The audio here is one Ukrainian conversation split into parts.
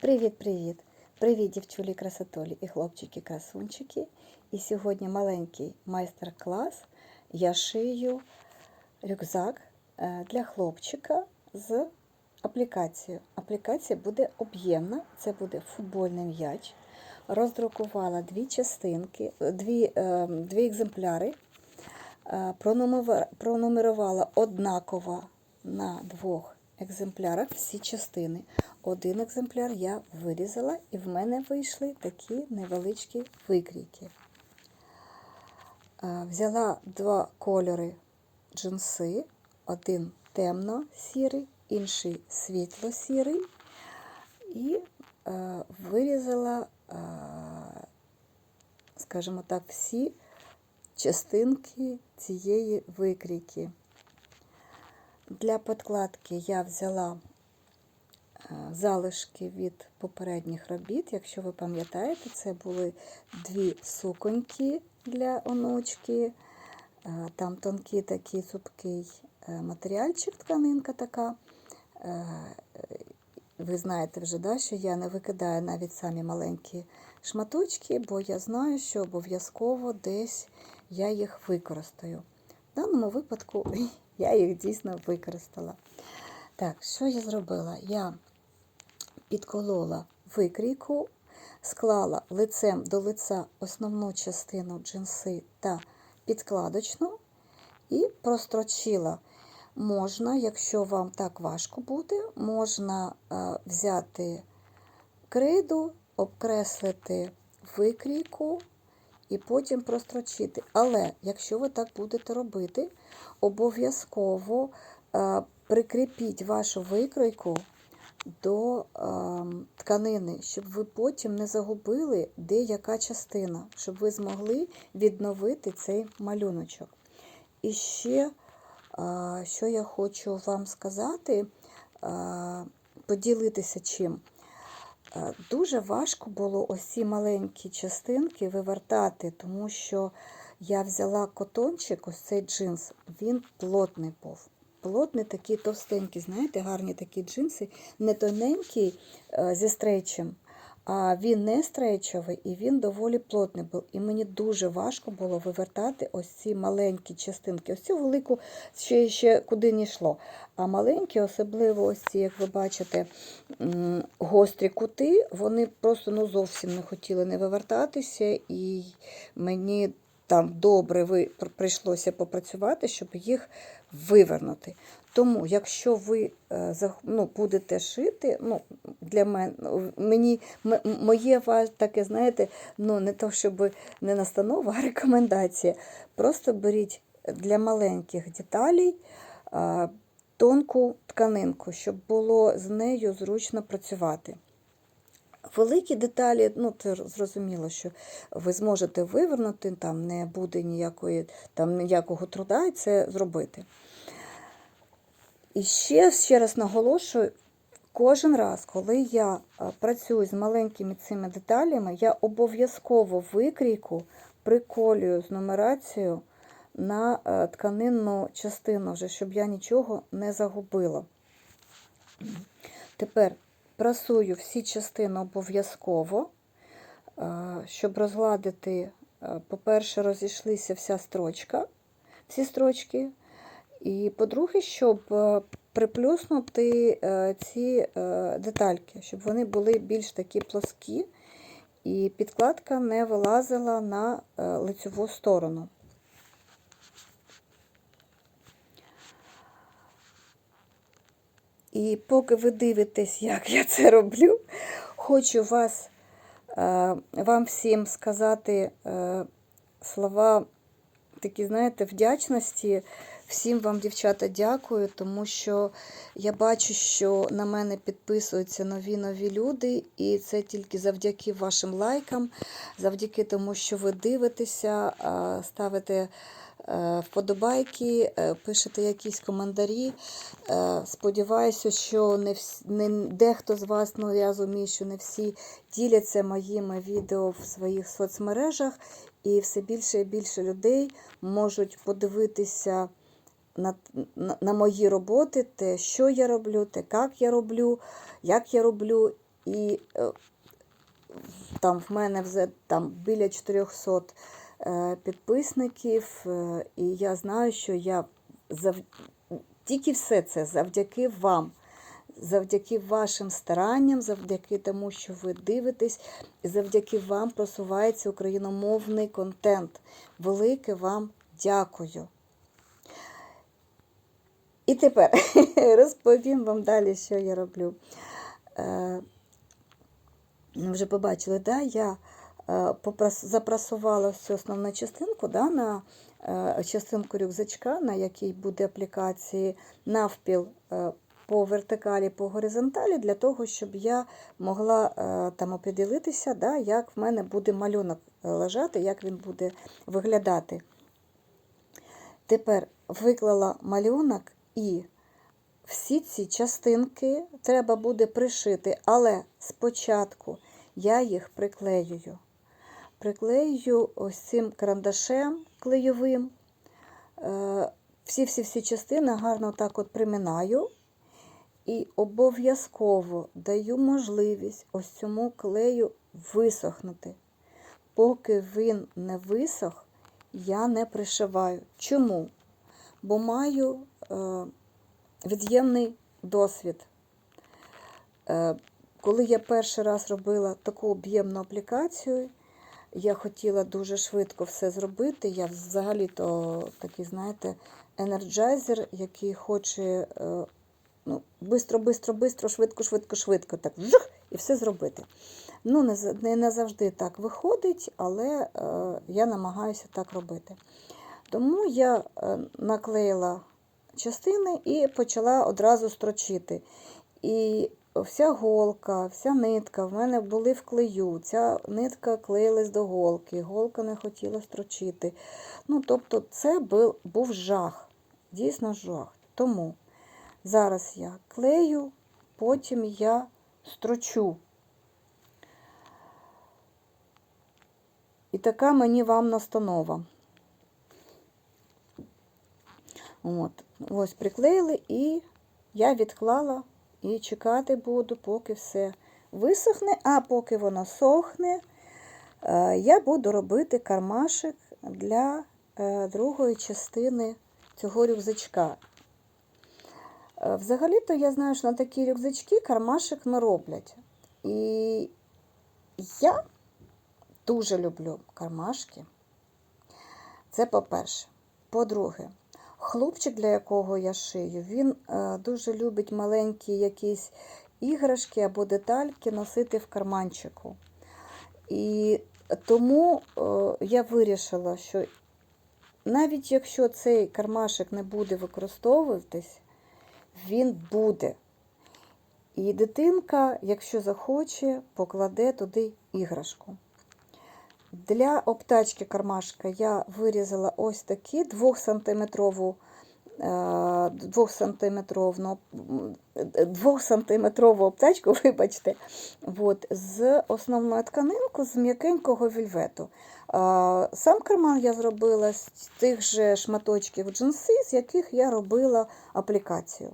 Привіт-привіт! Привіт, дівчулі красотолі і хлопчики-красунчики. І сьогодні маленький майстер-клас. Я шию рюкзак е, для хлопчика з аплікацією. Аплікація буде об'ємна, це буде футбольний м'яч. Роздрукувала дві частинки, дві, е, дві екземпляри. Е, Пронумерувала однаково на двох екземплярах всі частини. Один екземпляр я вирізала, і в мене вийшли такі невеличкі викрійки. Е, Взяла два кольори джинси, один темно-сірий, інший світло-сірий, і е, вирізала, е, скажімо так, всі частинки цієї викрійки. Для подкладки я взяла е, залишки від попередніх робіт. Якщо ви пам'ятаєте, це були дві суконьки для онучки. Е, Там тонкий такий цупкий е, матеріальчик, тканинка така. Ви знаєте вже, да, що я не викидаю навіть самі маленькі шматочки, бо я знаю, що обов'язково десь я їх використаю. В даному випадку я їх дійсно використала. Так, що я зробила? Я підколола викрійку, склала лицем до лиця основну частину джинси та підкладочну і прострочила. Можна, якщо вам так важко буде, можна е, взяти крейду, обкреслити викрійку і потім прострочити. Але якщо ви так будете робити, обов'язково е, прикріпіть вашу викройку до е, тканини, щоб ви потім не загубили, де яка частина, щоб ви змогли відновити цей малюночок. І ще, е, що я хочу вам сказати, поділитися чим. Е, Дуже важко було ось ці маленькі частинки вивертати, тому що я взяла котончик, ось цей джинс, він плотний був. Плотний, такий товстенький, знаєте, гарні такі джинси, не тоненький е, зі стрейчем, а він не стрейчовий і він доволі плотний був. І мені дуже важко було вивертати ось ці маленькі частинки. Ось цю велику ще, ще куди не йшло. А маленькі, особливо ось ці, як ви бачите, гострі кути, вони просто ну, зовсім не хотіли не вивертатися, і мені там добре ви, прийшлося попрацювати, щоб їх вивернути. Тому, якщо ви е, ну, будете шити, ну, для мене, мені, моє таке, знаєте, ну, не то, щоб не настанова, а рекомендація. Просто беріть для маленьких деталей е, тонку тканинку, щоб було з нею зручно працювати. Великі деталі, ну це зрозуміло, що ви зможете вивернути, там не буде ніякої, там, ніякого труда і це зробити. І ще, ще раз наголошую, кожен раз, коли я працюю з маленькими цими деталями, я обов'язково викрійку приколюю з нумерацією на е, тканинну частину, вже, щоб я нічого не загубила. Тепер прасую всі частини обов'язково, е, щоб розгладити, е, по-перше, розійшлися вся строчка, всі строчки. І по-друге, щоб е, приплюснути ці детальки, щоб вони були більш такі плоскі, і підкладка не вилазила на лицеву сторону. І поки ви дивитесь, як я це роблю, хочу вас, е, вам всім сказати е, слова такі, знаєте, вдячності. Всім вам, дівчата, дякую, тому що я бачу, що на мене підписуються нові нові люди, і це тільки завдяки вашим лайкам, завдяки тому, що ви дивитеся, ставите вподобайки, е, пишете якісь коментарі. Е, Сподіваюся, що не, вс... не дехто з вас, ну я розумію, що не всі діляться моїми відео в своїх соцмережах, і все більше і більше людей можуть подивитися на, на, на мої роботи, те, що я роблю, те, як я роблю, як я роблю. І е, там в мене вже там біля 400 е, підписників, е, і я знаю, що я зав... тільки все це завдяки вам. Завдяки вашим старанням, завдяки тому, що ви дивитесь, і завдяки вам просувається україномовний контент. Велике вам дякую. І тепер розповім вам далі, що я роблю. Е, вже побачили, да, я е, запрасувала всю основну частинку да, на е, частинку рюкзачка, на якій буде аплікації навпіл е, по вертикалі, по горизонталі, для того, щоб я могла е, там оприділитися, да, як в мене буде малюнок е, лежати, як він буде виглядати. Тепер виклала малюнок і всі ці частинки треба буде пришити, але спочатку я їх приклеюю. Приклею ось цим карандашем клейовим. Е, Всі-всі-всі частини гарно так от приминаю. І обов'язково даю можливість ось цьому клею висохнути. Поки він не висох, я не пришиваю. Чому? Бо маю е, від'ємний досвід. Е, коли я перший раз робила таку об'ємну аплікацію, я хотіла дуже швидко все зробити. Я взагалі-то такий, знаєте, енерджайзер, який хоче е, ну, бистро, бистро, бистро, швидко, швидко, швидко, так жух, і все зробити. Ну, не, не, завжди так виходить, але е, я намагаюся так робити. Тому я е, наклеїла частини і почала одразу строчити. І вся голка, вся нитка в мене були в клею. Ця нитка клеїлась до голки, голка не хотіла строчити. Ну, тобто, це був, був жах, дійсно жах. Тому зараз я клею, потім я строчу. І така мені вам настанова. От, ось приклеїли, і я відклала і чекати буду, поки все висохне, а поки воно сохне, е, я буду робити кармашик для е, другої частини цього рюкзачка. Е, Взагалі-то я знаю, що на такі рюкзачки кармашик не роблять. І я дуже люблю кармашки. Це по-перше. По-друге, хлопчик, для якого я шию, він е, дуже любить маленькі якісь іграшки або детальки носити в карманчику. І тому е, я вирішила, що навіть якщо цей кармашик не буде використовуватись, він буде. І дитинка, якщо захоче, покладе туди іграшку. Для обтачки кармашка я вирізала ось такі 2-сантиметрову 2-сантиметрову обтачку, вибачте, от, з основною тканинку з м'якенького вільвету. Сам карман я зробила з тих же шматочків джинси, з яких я робила аплікацію.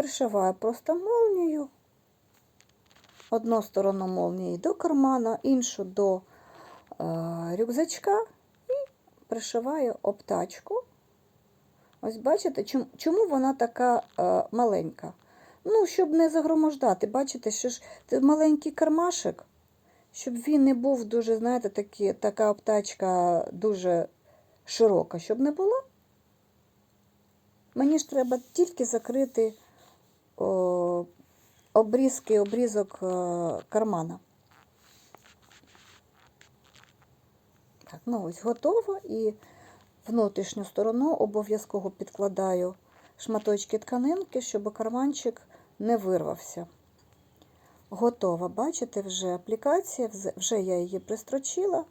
Пришиваю просто молнію. Одну сторону молнії до кармана, іншу до е, рюкзачка і пришиваю обтачку. Ось бачите, чому, вона така е, маленька? Ну, щоб не загромождати. Бачите, що ж це маленький кармашик, щоб він не був дуже, знаєте, такі, така обтачка дуже широка, щоб не була. Мені ж треба тільки закрити о, обрізки, обрізок е, кармана. Так, ну ось готово. І внутрішню сторону обов'язково підкладаю шматочки тканинки, щоб карманчик не вирвався. Готова. Бачите, вже аплікація, вже я її пристрочила.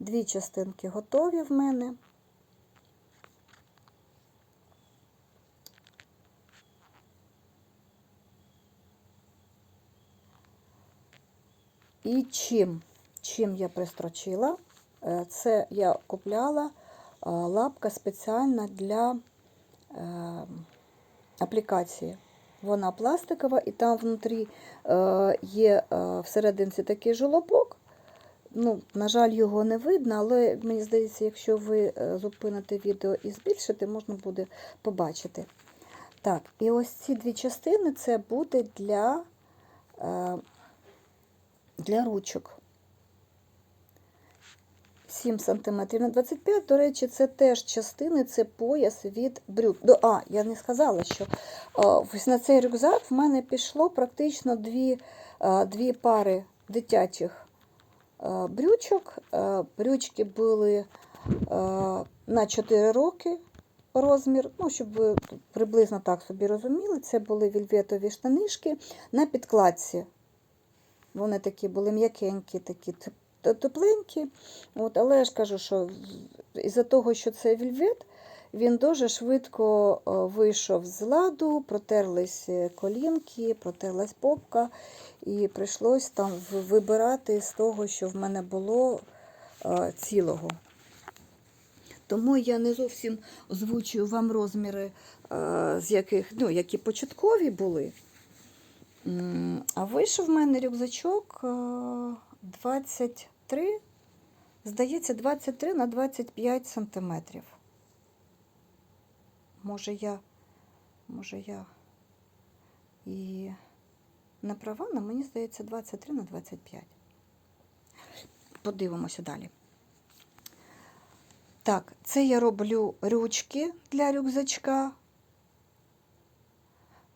Дві частинки готові в мене. І чим, чим я пристрочила? Е, Це я купляла лапка спеціальна для е, аплікації. Вона пластикова, і там внутрі е, є е, всерединці такий жолобок. Ну, на жаль, його не видно, але мені здається, якщо ви е, зупините відео і збільшите, можна буде побачити. Так, і ось ці дві частини це буде для, е, для ручок. 7 см на 25 До речі, це теж частини, це пояс від брюк. До, а, я не сказала, що ось на цей рюкзак в мене пішло практично дві, дві пари дитячих брючок. Брючки були на 4 роки розмір, ну, щоб ви приблизно так собі розуміли, це були вільветові штанишки на підкладці. Вони такі були м'якенькі, такі тепленькі. От, але я ж кажу, що із-за того, що це вільвет, він дуже швидко е, вийшов з ладу, протерлись е, колінки, протерлась попка, і прийшлось там вибирати з того, що в мене було е, цілого. Тому я не зовсім озвучую вам розміри, з яких, ну, які початкові були. А вийшов в мене рюкзачок е, 23, здається, 23 на 25 сантиметрів. Може я, може я і не права, але мені здається 23 на 25. Подивимося далі. Так, це я роблю ручки для рюкзачка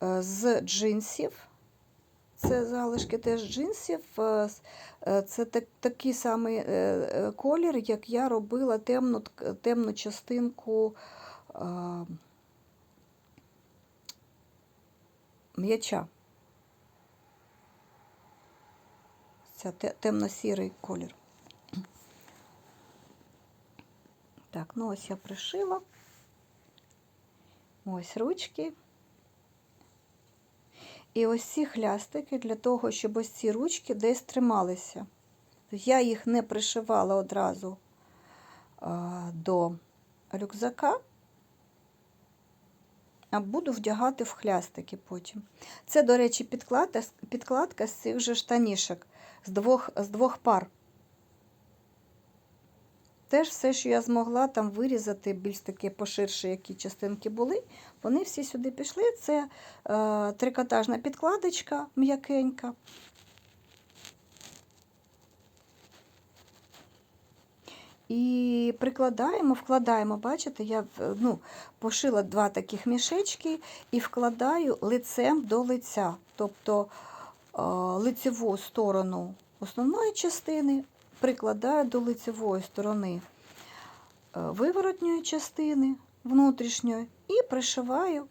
е, з джинсів. Це залишки теж джинсів. Е, е, Це так, такий самий е, колір, як я робила темну, темну частинку м'яча. Це темно-сірий колір. Так, ну ось я пришила. Ось ручки. І ось ці хлястики для того, щоб ось ці ручки десь трималися. Я їх не пришивала одразу до рюкзака, а буду вдягати в хлястики потім. Це, до речі, підкладка, підкладка з цих же штанішок, з двох, з двох пар. Теж все, що я змогла там вирізати, більш таки поширше, які частинки були, вони всі сюди пішли. Це е, трикотажна підкладочка м'якенька. І прикладаємо, вкладаємо, бачите, я ну, пошила два таких мішечки і вкладаю лицем до лиця. Тобто е, лицеву сторону основної частини прикладаю до лицевої сторони е, виворотньої частини внутрішньої і пришиваю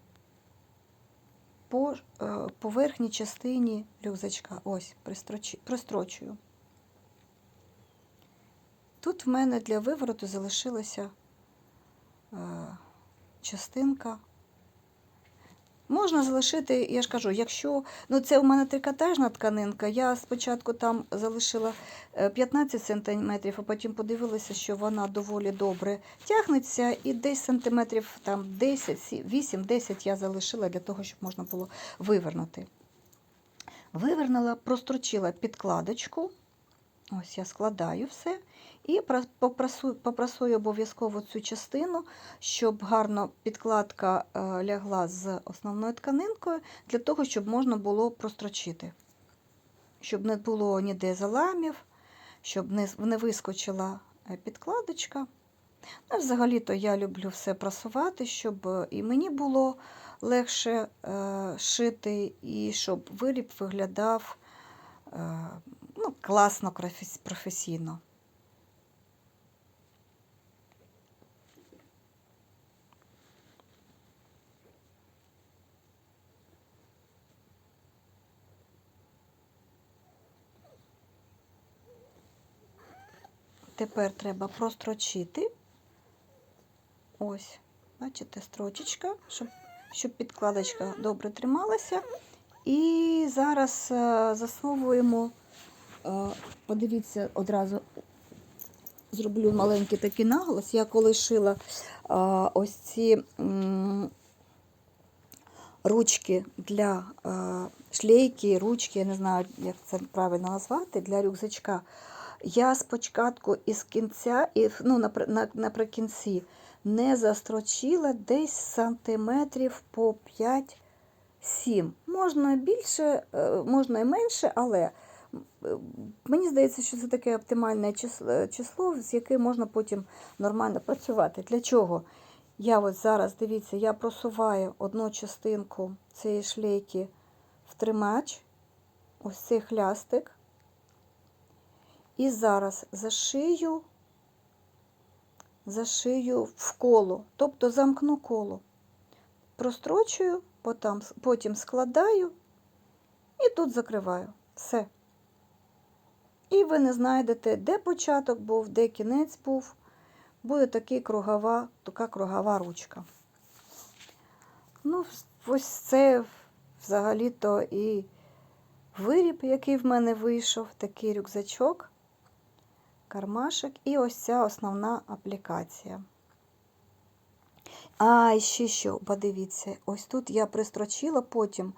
по е, по верхній частині рюкзачка. Ось, пристрочу- пристрочую. Тут в мене для вивороту залишилася е, частинка. Можна залишити, я ж кажу, якщо ну це у мене трикотажна тканинка, я спочатку там залишила е, 15 см, а потім подивилася, що вона доволі добре тягнеться, і десь сантиметрів там 10, 8-10 я залишила для того, щоб можна було вивернути. Вивернула, прострочила підкладочку. Ось я складаю все і пра- попрасую, попрасую обов'язково цю частину, щоб гарно підкладка е, лягла з основною тканинкою, для того, щоб можна було прострочити. Щоб не було ніде заламів, щоб не, вискочила е, підкладочка. Ну, взагалі-то я люблю все прасувати, щоб е, і мені було легше шити, і щоб виріб виглядав ну, класно, професійно. Тепер треба прострочити. Ось, бачите, строчечка, щоб, щоб підкладочка добре трималася. І зараз е, засовуємо, подивіться одразу зроблю маленький такий наголос. Я коли шила ось ці ручки для шлейки, ручки, я не знаю, як це правильно назвати, для рюкзачка. Я спочатку із кінця, ну, наприкінці не застрочила десь сантиметрів по 5-7. Можна більше, е, можна і менше, але е, мені здається, що це таке оптимальне число, число, з яким можна потім нормально працювати. Для чого? Я от зараз, дивіться, я просуваю одну частинку цієї шлейки в тримач, ось цей хлястик. І зараз зашию, зашию в коло, тобто замкну коло. Прострочую, потім складаю і тут закриваю. Все. І ви не знайдете, де початок був, де кінець був. Буде такий кругова, така кругова ручка. Ну, ось це взагалі-то і виріб, який в мене вийшов, такий рюкзачок, кармашик і ось ця основна аплікація. А, і ще що, подивіться, ось тут я пристрочила потім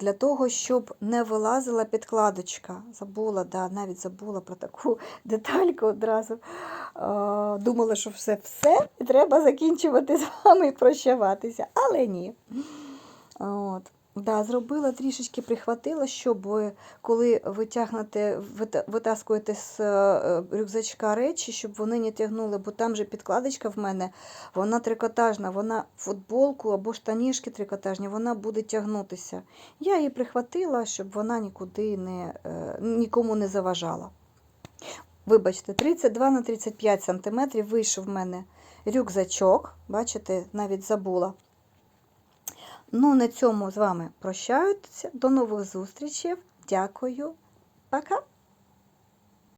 для того, щоб не вилазила підкладочка. Забула, да, навіть забула про таку детальку одразу. Думала, що все все, і треба закінчувати з вами і прощаватися, але ні. От. Да, зробила трішечки прихватила, щоб коли ви тягнете, витаскуєте з е, рюкзачка речі, щоб вони не тягнули, бо там же підкладочка в мене, вона трикотажна, вона футболку або штанішки трикотажні, вона буде тягнутися. Я її прихватила, щоб вона нікуди не, е, нікому не заважала. Вибачте, 32 на 35 см вийшов в мене рюкзачок. Бачите, навіть забула. Ну, на цьому з вами прощаюся. До нових зустрічей. Дякую. Пока.